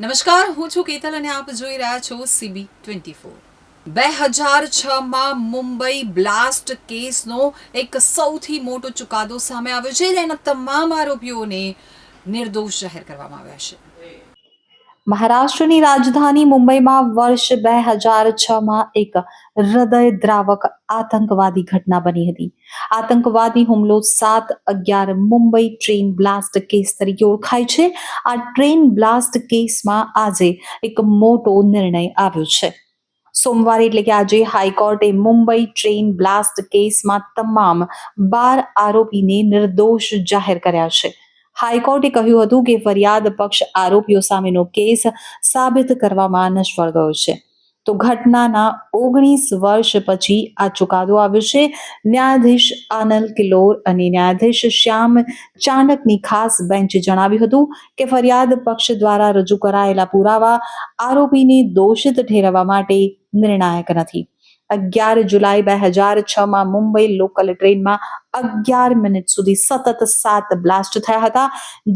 નમસ્કાર, હું છું કેતલ અને આપ જોઈ રહ્યા છો સીબી ટ્વેન્ટી ફોર બે હજાર છમાં મુંબઈ બ્લાસ્ટ કેસનો એક સૌથી મોટો ચુકાદો સામે આવ્યો છે, જેના તમામ આરોપીઓને નિર્દોષ જાહેર કરવામાં આવ્યા છે. મહારાષ્ટ્રની રાજધાની મુંબઈમાં વર્ષ બે હજાર છમાં એક હૃદયદ્રાવક આતંકવાદી ઘટના બની હતી. આતંકવાદી હુમલો સાત અગિયાર મુંબઈ ટ્રેન બ્લાસ્ટ કેસ તરીકે ઓળખાય છે. આ ટ્રેન બ્લાસ્ટ કેસમાં આજે એક મોટો નિર્ણય આવ્યો છે. સોમવારે એટલે કે આજે હાઈકોર્ટે મુંબઈ ટ્રેન બ્લાસ્ટ કેસમાં તમામ બાર આરોપીને નિર્દોષ જાહેર કર્યા છે. હાઈકોર્ટે કહ્યું હતું કે ફરિયાદ પક્ષ આરોપીઓ સામેનો કેસ સાબિત કરવામાં નિષ્ફળ ગયો છે. તો ઘટનાના ઓગણીસ વર્ષ પછી આ ચુકાદો આવ્યો છે. ન્યાયાધીશ આનંદ કિલોર અને ન્યાયાધીશ શ્યામ ચાણકની ખાસ બેન્ચે જણાવ્યું હતું કે ફરિયાદ પક્ષ દ્વારા રજૂ કરાયેલા પુરાવા આરોપીને દોષિત ઠેરવવા માટે નિર્ણાયક નથી. અગિયાર જુલાઈ બે હજાર છમાં મુંબઈ લોકલ ટ્રેનમાં અગિયાર મિનિટ સુધી સતત સાત બ્લાસ્ટ થયા હતા,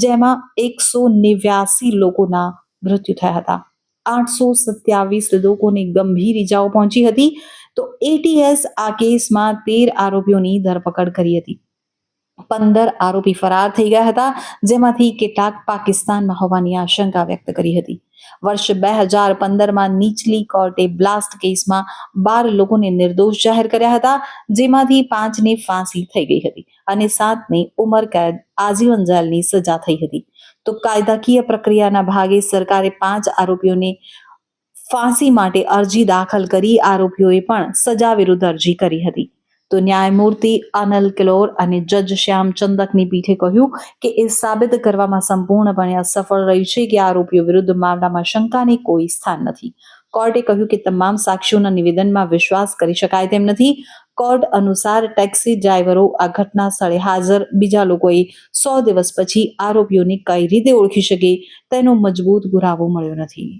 જેમાં એકસો નેવ્યાસી લોકોના મૃત્યુ થયા હતા. આઠસો સત્યાવીસ લોકોને ગંભીર ઇજાઓ પહોંચી હતી. તો એટીએસ આ કેસમાં તેર આરોપીઓની ધરપકડ કરી હતી. પંદર આરોપી ફરાર થઈ ગયા હતા, જેમાંથી કેટલાક પાકિસ્તાનમાં હોવાની આશંકા વ્યક્ત કરી હતી. વર્ષ બે હજાર પંદરમાં નીચલી કોર્ટે બ્લાસ્ટ કેસમાં બાર લોકોને નિર્દોષ જાહેર કર્યા હતા, જેમાંથી પાંચને ફાંસી થઈ ગઈ હતી અને સાતને ઉમરકેદ આજીવન જેલની સજા થઈ હતી. તો કાયદાકીય પ્રક્રિયાના ભાગે સરકારે પાંચ આરોપીઓને ફાંસી માટે અરજી દાખલ કરી, આરોપીઓએ પણ સજા વિરુદ્ધ અરજી કરી હતી. તો ન્યાયમૂર્તિ અનિલ કિલોર અને જજ શ્યામ ચંદકની પીઠે કહ્યું કે એ સાબિત કરવામાં સંપૂર્ણપણે અસફળ રહ્યું છે કે આરોપીઓ વિરુદ્ધ મામલામાં શંકાને કોઈ સ્થાન નથી. કોર્ટે કહ્યું કે તમામ સાક્ષીઓના નિવેદનમાં વિશ્વાસ કરી શકાય તેમ નથી. કોર્ટ અનુસાર ટેક્સી ડ્રાઈવરો આ ઘટના સ્થળે હાજર. બીજા લોકોએ સો દિવસ પછી આરોપીઓને કઈ રીતે ઓળખી શકે તેનો મજબૂત પુરાવો મળ્યો નથી.